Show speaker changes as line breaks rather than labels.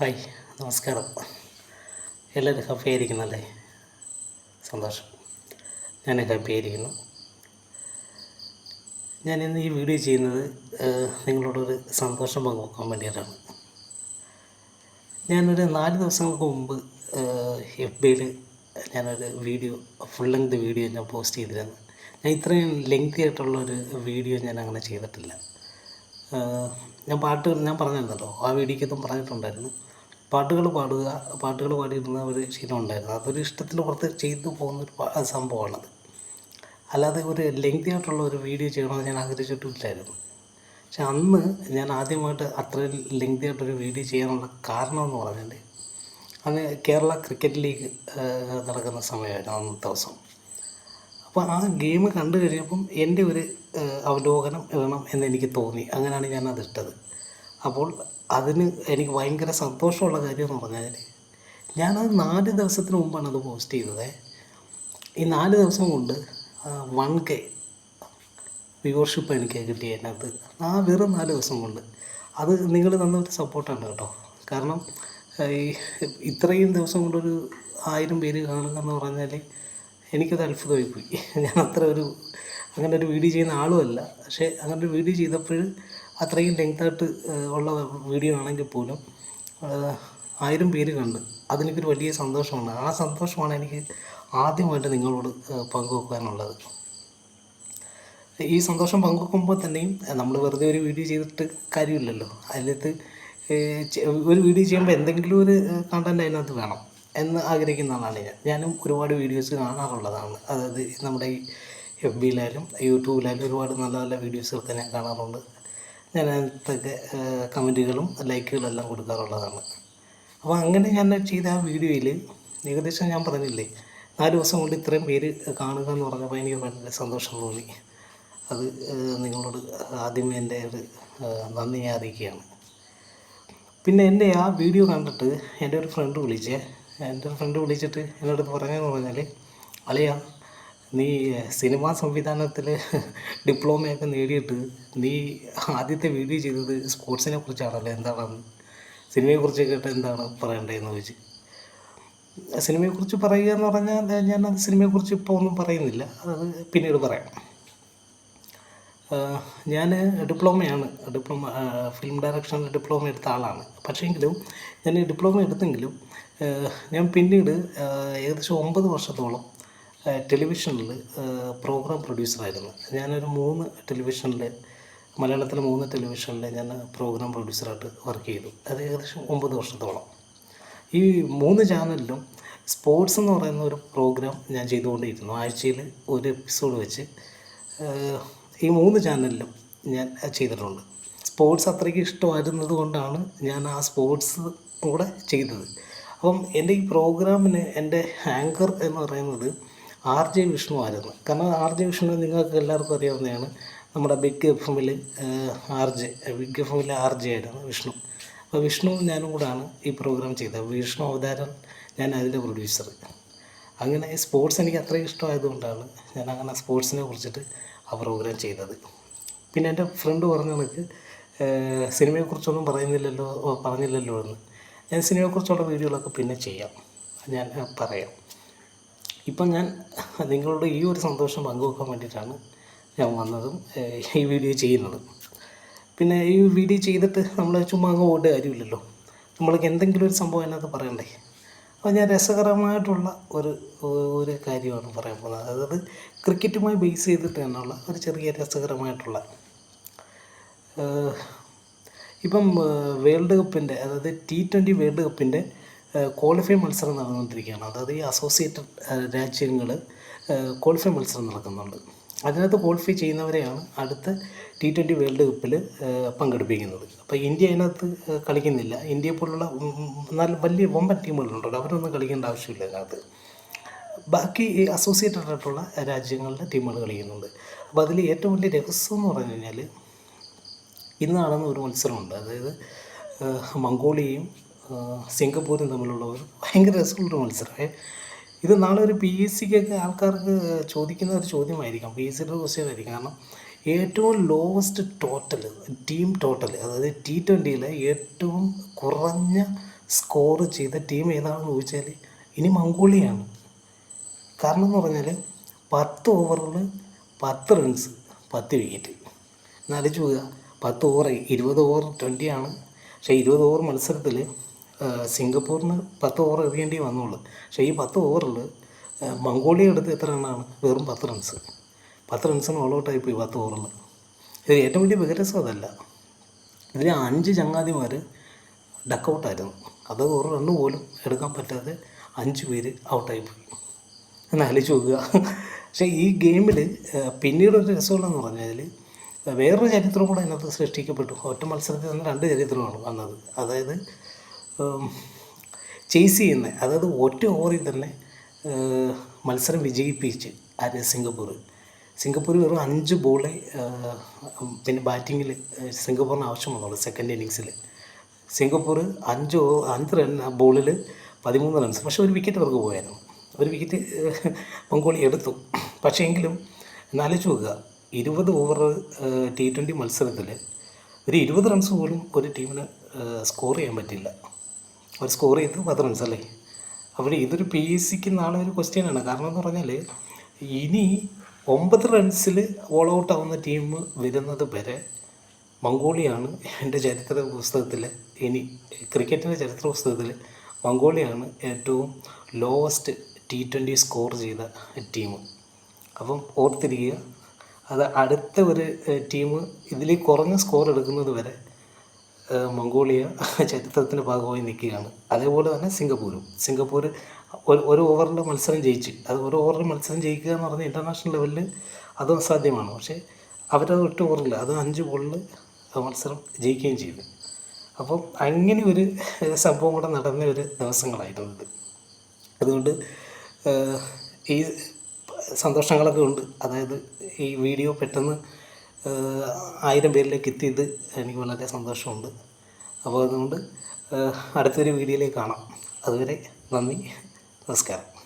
Hi നമസ്കാരം. എല്ലാവരും happy ആയിരിക്കുന്നല്ലേ സന്തോഷം. ഞാൻ ഹാപ്പി ആയിരിക്കുന്നു ഞാൻ ഇന്ന് ഈ വീഡിയോ ചെയ്യുന്നത് നിങ്ങളോടൊരു സന്തോഷം പങ്കുവെക്കാൻ വേണ്ടിയിട്ടാണ്. ഞാനൊരു നാല് ദിവസങ്ങൾക്ക് മുമ്പ് എഫ് ബിയിൽ ഞാനൊരു വീഡിയോ ഫുൾ ലെങ്ത് വീഡിയോ ഞാൻ പോസ്റ്റ് ചെയ്തിരുന്നു. ഞാൻ ഇത്രയും ലെങ്തി ആയിട്ടുള്ളൊരു വീഡിയോ ഞാൻ അങ്ങനെ ചെയ്തിട്ടില്ല. ഞാൻ പാട്ട് ഞാൻ പറഞ്ഞിരുന്നല്ലോ ആ വീഡിയോക്കകത്തും പറഞ്ഞിട്ടുണ്ടായിരുന്നു. പാട്ടുകൾ പാടുക പാട്ടുകൾ പാടിയിരുന്ന ഒരു ശീലം ഉണ്ടായിരുന്നു. അതൊരു ഇഷ്ടത്തിന് പുറത്ത് ചെയ്തു പോകുന്ന ഒരു പ- സംഭവമാണത്. അല്ലാതെ ഒരു ലെങ്തി ആയിട്ടുള്ള ഒരു വീഡിയോ ചെയ്യണമെന്ന് ഞാൻ ആഗ്രഹിച്ചിട്ടില്ലായിരുന്നു. പക്ഷെ അന്ന് ഞാൻ ആദ്യമായിട്ട് അത്ര ലെങ്തി ആയിട്ടൊരു വീഡിയോ ചെയ്യാനുള്ള കാരണം എന്ന് പറഞ്ഞാൽ അന്ന് കേരള ക്രിക്കറ്റ് ലീഗ് നടക്കുന്ന സമയമായിരുന്നു അന്നത്തെ ദിവസം. അപ്പോൾ ആ ഗെയിം കണ്ടു കഴിഞ്ഞപ്പം എന്റെ ഒരു അവലോകനം വേണം എന്നെനിക്ക് തോന്നി. അങ്ങനെയാണ് ഞാൻ അത് ഇട്ടത്. അപ്പോൾ അതിന് എനിക്ക് ഭയങ്കര സന്തോഷമുള്ള കാര്യം എന്ന് പറഞ്ഞാൽ ഞാനത് നാല് ദിവസത്തിന് മുമ്പാണ് അത് പോസ്റ്റ് ചെയ്തത്. ഈ നാല് ദിവസം കൊണ്ട് വൺ കെ വ്യൂവർഷിപ്പ് എനിക്ക് കിട്ടി അതിനകത്ത്. ആ വെറും നാല് ദിവസം കൊണ്ട്. അത് നിങ്ങൾ തന്നൊരു സപ്പോർട്ടാണ് കേട്ടോ. കാരണം ഈ ഇത്രയും ദിവസം കൊണ്ടൊരു ആയിരം പേര് കാണുക എന്ന് പറഞ്ഞാൽ എനിക്കത് അത്ഭുതമായി പോയി ഞാൻ അത്ര ഒരു അങ്ങനെ ഒരു വീഡിയോ ചെയ്യുന്ന ആളുമല്ല. പക്ഷേ അങ്ങനെ ഒരു വീഡിയോ ചെയ്തപ്പോൾ അത്രയും ലെങ്തായിട്ട് ഉള്ള വീഡിയോ ആണെങ്കിൽ പോലും ആയിരം പേര് കണ്ട്. അതെനിക്കൊരു വലിയ സന്തോഷമാണ്. ആ സന്തോഷമാണ് എനിക്ക് ആദ്യമായിട്ട് നിങ്ങളോട് പങ്കുവെക്കാനുള്ളത്. ഈ സന്തോഷം പങ്കുവെക്കുമ്പോൾ തന്നെയും നമ്മൾ വെറുതെ ഒരു വീഡിയോ ചെയ്തിട്ട് കാര്യമില്ലല്ലോ. അതിനകത്ത് ഒരു വീഡിയോ ചെയ്യുമ്പോൾ എന്തെങ്കിലും ഒരു കണ്ടന്റ് അതിനകത്ത് വേണം. എന്ന് ആഗ്രഹിക്കുന്ന ആളാണ് ഞാൻ. ഞാനും ഒരുപാട് വീഡിയോസ് കാണാറുള്ളതാണ്. അതായത് നമ്മുടെ ഈ എഫ് ബിയിലായാലും യൂട്യൂബിലായാലും ഒരുപാട് നല്ല നല്ല വീഡിയോസൊക്കെ ഞാൻ കാണാറുണ്ട്. ഞാൻ അതിനകത്തൊക്കെ കമന്റുകളും ലൈക്കുകളും എല്ലാം കൊടുക്കാറുള്ളതാണ്. അപ്പോൾ അങ്ങനെ ഞാൻ ചെയ്ത ആ വീഡിയോയിൽ ഏകദേശം ഞാൻ പറഞ്ഞില്ലേ നാല് ദിവസം കൊണ്ട് ഇത്രയും പേര് കാണുക എന്ന് പറഞ്ഞപ്പോൾ എനിക്ക് വളരെ സന്തോഷം തോന്നി. അത് നിങ്ങളോട് ആദ്യമേ എന്റെ ഒരു നന്ദി അറിയിക്കുകയാണ്. പിന്നെ എന്റെ ആ വീഡിയോ കണ്ടിട്ട് എന്റെ ഒരു ഫ്രണ്ട് വിളിച്ചേ എന്റെ ഫ്രണ്ട് വിളിച്ചിട്ട് എന്നോട് പറഞ്ഞതെന്ന് പറഞ്ഞാൽ അളിയ നീ സിനിമാ സംവിധാനത്തിൽ ഡിപ്ലോമയൊക്കെ നേടിയിട്ട് നീ ആദ്യത്തെ വീഡിയോ ചെയ്തത് സ്പോർട്സിനെ കുറിച്ചാണല്ലോ? എന്താണ്? സിനിമയെക്കുറിച്ച് കേട്ട് എന്താണ് പറയേണ്ടതെന്ന് ചോദിച്ചു. സിനിമയെക്കുറിച്ച് പറയുക എന്ന് പറഞ്ഞാൽ ഞാൻ അത് സിനിമയെക്കുറിച്ച് ഇപ്പോൾ ഒന്നും പറയുന്നില്ല. അത് പിന്നീട് പറയാം. ഞാൻ ഡിപ്ലോമയാണ്. ഡിപ്ലോമ ഫിലിം ഡയറക്ഷൻ ഡിപ്ലോമ എടുത്ത ആളാണ്. പക്ഷേങ്കിലും ഞാൻ ഡിപ്ലോമ എടുത്തെങ്കിലും ഞാൻ പിന്നീട് ഏകദേശം ഒമ്പത് വർഷത്തോളം ടെലിവിഷനിൽ പ്രോഗ്രാം പ്രൊഡ്യൂസറായിരുന്നു ഞാനൊരു മൂന്ന് ടെലിവിഷനിൽ മലയാളത്തിലെ മൂന്ന് ടെലിവിഷനിൽ ഞാൻ പ്രോഗ്രാം പ്രൊഡ്യൂസറായിട്ട് വർക്ക് ചെയ്തു. അത് ഏകദേശം ഒമ്പത് വർഷത്തോളം. ഈ മൂന്ന് ചാനലിലും സ്പോർട്സ് എന്ന് പറയുന്ന ഒരു പ്രോഗ്രാം ഞാൻ ചെയ്തുകൊണ്ടിരുന്നു. ആഴ്ചയിൽ ഒരു എപ്പിസോഡ് വെച്ച് ഈ മൂന്ന് ചാനലിലും ഞാൻ ചെയ്തിട്ടുണ്ട്. സ്പോർട്സ് അത്രയ്ക്ക് ഇഷ്ടമായിരുന്നത് കൊണ്ടാണ് ഞാൻ ആ സ്പോർട്സ് കൂടെ ചെയ്തത്. അപ്പം എന്റെ ഈ പ്രോഗ്രാമിന് എന്റെ ആങ്കർ എന്ന് പറയുന്നത് ആർ ജെ വിഷ്ണു ആയിരുന്നു. കാരണം ആർ ജെ വിഷ്ണു നിങ്ങൾക്ക് എല്ലാവർക്കും അറിയാവുന്നതാണ്. നമ്മുടെ ബിഗ് എഫ് എമ്മിൽ ആർ ജെ ബിഗ് എഫ് എമ്മിൽ ആർ ജെ ആയിരുന്നു വിഷ്ണു. അപ്പോൾ വിഷ്ണുവും ഞാനും കൂടാണ് ഈ പ്രോഗ്രാം ചെയ്തത്. വിഷ്ണു അവതാരം ഞാൻ അതിന്റെ പ്രൊഡ്യൂസർ അങ്ങനെ സ്പോർട്സ് എനിക്ക് അത്രയും ഇഷ്ടമായതുകൊണ്ടാണ് ഞാൻ അങ്ങനെ സ്പോർട്സിനെ കുറിച്ചിട്ട് ആ പ്രോഗ്രാം ചെയ്തത്. പിന്നെ എന്റെ ഫ്രണ്ട് പറഞ്ഞ കണക്ക് സിനിമയെക്കുറിച്ചൊന്നും പറയുന്നില്ലല്ലോ പറഞ്ഞില്ലല്ലോ എന്ന്. ഞാൻ സിനിമയെക്കുറിച്ചുള്ള വീഡിയോകളൊക്കെ പിന്നെ ചെയ്യാം. ഞാൻ പറയാം. ഇപ്പം ഞാൻ നിങ്ങളുടെ ഈ ഒരു സന്തോഷം പങ്കുവെക്കാൻ വേണ്ടിയിട്ടാണ് ഞാൻ വന്നതും ഈ വീഡിയോ ചെയ്യുന്നതും. പിന്നെ ഈ വീഡിയോ ചെയ്തിട്ട് നമ്മൾ ചുമ്മാ അങ്ങ് പോയിട്ട് കാര്യമില്ലല്ലോ. നമ്മൾക്ക് എന്തെങ്കിലും ഒരു സംഭവം അതിനകത്ത് പറയണ്ടേ? അപ്പോൾ ഞാൻ രസകരമായിട്ടുള്ള ഒരു ഒരു കാര്യമാണ് പറയാൻ പോകുന്നത്. അതായത് ക്രിക്കറ്റുമായി ബേസ് ചെയ്തിട്ട് തന്നെയുള്ള ഒരു ചെറിയ രസകരമായിട്ടുള്ള ഇപ്പം വേൾഡ് കപ്പിന്റെ അതായത് ടി ട്വന്റി വേൾഡ് കപ്പിന്റെ ക്വാളിഫൈ മത്സരം നടന്നുകൊണ്ടിരിക്കുകയാണ്. അതായത് ഈ അസോസിയേറ്റഡ് രാജ്യങ്ങൾ ക്വാളിഫൈ മത്സരം നടക്കുന്നുണ്ട്. അതിനകത്ത് ക്വാളിഫൈ ചെയ്യുന്നവരെയാണ് അടുത്ത ടി ട്വന്റി വേൾഡ് കപ്പിൽ പങ്കെടുപ്പിക്കുന്നത്. അപ്പോൾ ഇന്ത്യ അതിനകത്ത് കളിക്കുന്നില്ല. ഇന്ത്യയെ പോലുള്ള നല്ല വലിയ വമ്പൻ ടീമുകളുണ്ടല്ലോ അവരൊന്നും കളിക്കേണ്ട ആവശ്യമില്ല അതിനകത്ത്. ബാക്കി ഈ അസോസിയേറ്റഡ് ആയിട്ടുള്ള രാജ്യങ്ങളുടെ ടീമുകൾ കളിക്കുന്നുണ്ട്. അപ്പോൾ അതിൽ ഏറ്റവും വലിയ രഹസ്യം എന്ന് പറഞ്ഞു കഴിഞ്ഞാൽ ഇന്ന് നടന്ന ഒരു മത്സരമുണ്ട്. അതായത് മംഗോളിയയും സിംഗപ്പൂരും തമ്മിലുള്ള ഒരു ഭയങ്കര രസമുള്ളൊരു മത്സരമേ. ഇത് നാളെ ഒരു പി എസ് സിക്കൊക്കെ ആൾക്കാർക്ക് ചോദിക്കുന്ന ഒരു ചോദ്യമായിരിക്കാം. പി എസ് സിയുടെ ക്വസ്റ്റ്യൻ ആയിരിക്കും. കാരണം ഏറ്റവും ലോവസ്റ്റ് ടോട്ടൽ ടീം ടോട്ടൽ അതായത് ടി ട്വന്റിയിലെ ഏറ്റവും കുറഞ്ഞ സ്കോർ ചെയ്ത ടീം ഏതാണെന്ന് ചോദിച്ചാൽ ഇനി മംഗോളിയാണ്. കാരണം എന്ന് പറഞ്ഞാൽ പത്ത് ഓവറിൽ പത്ത് റൺസ് പത്ത് വിക്കറ്റ് എന്നാലോചിച്ച് പോവുക പത്ത് ഓവർ ഇരുപത് ഓവർ ട്വന്റി ആണ്. പക്ഷേ ഇരുപത് ഓവർ മത്സരത്തിൽ സിംഗപ്പൂരിന് പത്ത് ഓവർ എറിയേണ്ടി വന്നുള്ളൂ. പക്ഷേ ഈ പത്ത് ഓവറിൽ മംഗോളിയ എടുത്ത് എത്ര റണ്ണാണ് വെറും പത്ത് റൺസ് പത്ത് റൺസിന് ഓൾ ഔട്ടായി പോയി പത്ത് ഓവറിൽ ഇത് ഏറ്റവും വലിയ വികരസം അതല്ല. ഇതിൽ അഞ്ച് ചങ്ങാതിമാർ ഡക്കൗട്ടായിരുന്നു അത് ഒരു റണ്ണ് പോലും എടുക്കാൻ പറ്റാതെ അഞ്ച് പേര് ഔട്ടായി പോയി. എന്നാലോചിച്ച് നോക്കുക. പക്ഷേ ഈ ഗെയിമിൽ പിന്നീടൊരു രസമുള്ളതെന്ന് പറഞ്ഞാൽ വേറൊരു ചരിത്രം കൂടെ അതിനകത്ത് സൃഷ്ടിക്കപ്പെട്ടു. ഒറ്റ മത്സരത്തിൽ നിന്ന് രണ്ട് ചരിത്രമാണ് വന്നത്. അതായത് ചേസ് ചെയ്യുന്ന അതായത് ഒറ്റ ഓവറിൽ തന്നെ മത്സരം വിജയിപ്പിച്ച് ആര്? സിംഗപ്പൂർ സിംഗപ്പൂർ വെറും അഞ്ച് ബോളെ പിന്നെ ബാറ്റിങ്ങിൽ സിംഗപ്പൂറിന് ആവശ്യം വന്നുള്ളൂ സെക്കൻഡ് ഇന്നിങ്സിൽ സിംഗപ്പൂർ അഞ്ച് അഞ്ച് റൺ ബോളിൽ പതിമൂന്ന് റൺസ് പക്ഷേ ഒരു വിക്കറ്റ് അവർക്ക് പോയായിരുന്നു. ഒരു വിക്കറ്റ് മംഗോളി എടുത്തു. പക്ഷേ എങ്കിലും എന്നാലോചിച്ച് നോക്കുക. ഇരുപത് ഓവർ ടി ട്വന്റി മത്സരത്തിൽ ഒരു ഇരുപത് റൺസ് പോലും ഒരു ടീമിന് സ്കോർ ചെയ്യാൻ പറ്റില്ല. അവർ സ്കോർ ചെയ്തത് പത്ത് റൺസ് അല്ലേ? അവിടെ ഇതൊരു പി എസ് സിക്ക് നാളെ ഒരു ക്വസ്റ്റ്യനാണ് കാരണം എന്ന് പറഞ്ഞാൽ ഇനി ഒമ്പത് റൺസിൽ ഓൾ ഔട്ട് ആവുന്ന ടീം വരുന്നത് വരെ മംഗോളിയാണ് എന്റെ ചരിത്ര പുസ്തകത്തിൽ ഇനി ക്രിക്കറ്റിന്റെ ചരിത്ര പുസ്തകത്തിൽ മംഗോളിയാണ് ഏറ്റവും ലോവസ്റ്റ് ടി ട്വന്റി സ്കോർ ചെയ്ത ടീം അപ്പം ഓർത്തിരിക്കുക അത് അടുത്ത ഒരു ടീം ഇതിൽ കുറഞ്ഞ സ്കോർ എടുക്കുന്നത് വരെ മംഗോളിയ ചരിത്രത്തിന്റെ ഭാഗമായി നിൽക്കുകയാണ്. അതേപോലെ തന്നെ സിംഗപ്പൂരും. സിംഗപ്പൂർ ഒരു ഓവറിന്റെ മത്സരം ജയിച്ച്. അത് ഒരു ഓവറിൽ മത്സരം ജയിക്കുക എന്ന് പറഞ്ഞാൽ ഇന്റർനാഷണൽ ലെവലിൽ അത് അസാധ്യമാണ്. പക്ഷേ അവരത് ഒറ്റ ഓവറില്ല അത് അഞ്ച് ബോളിൽ മത്സരം ജയിക്കുകയും ചെയ്തു. അപ്പം അങ്ങനെ ഒരു സംഭവം കൂടെ നടന്ന ഒരു ദിവസങ്ങളായിരുന്നു ഇത്. അതുകൊണ്ട് ഈ സന്തോഷങ്ങളൊക്കെ ഉണ്ട്. അതായത് ഈ വീഡിയോ പെട്ടെന്ന് ആയിരം പേരിലേക്ക് എത്തിയത് എനിക്ക് വളരെ സന്തോഷമുണ്ട്. അപ്പോൾ അതുകൊണ്ട് അടുത്തൊരു വീഡിയോയിലേക്ക് കാണാം. അതുവരെ നന്ദി നമസ്കാരം.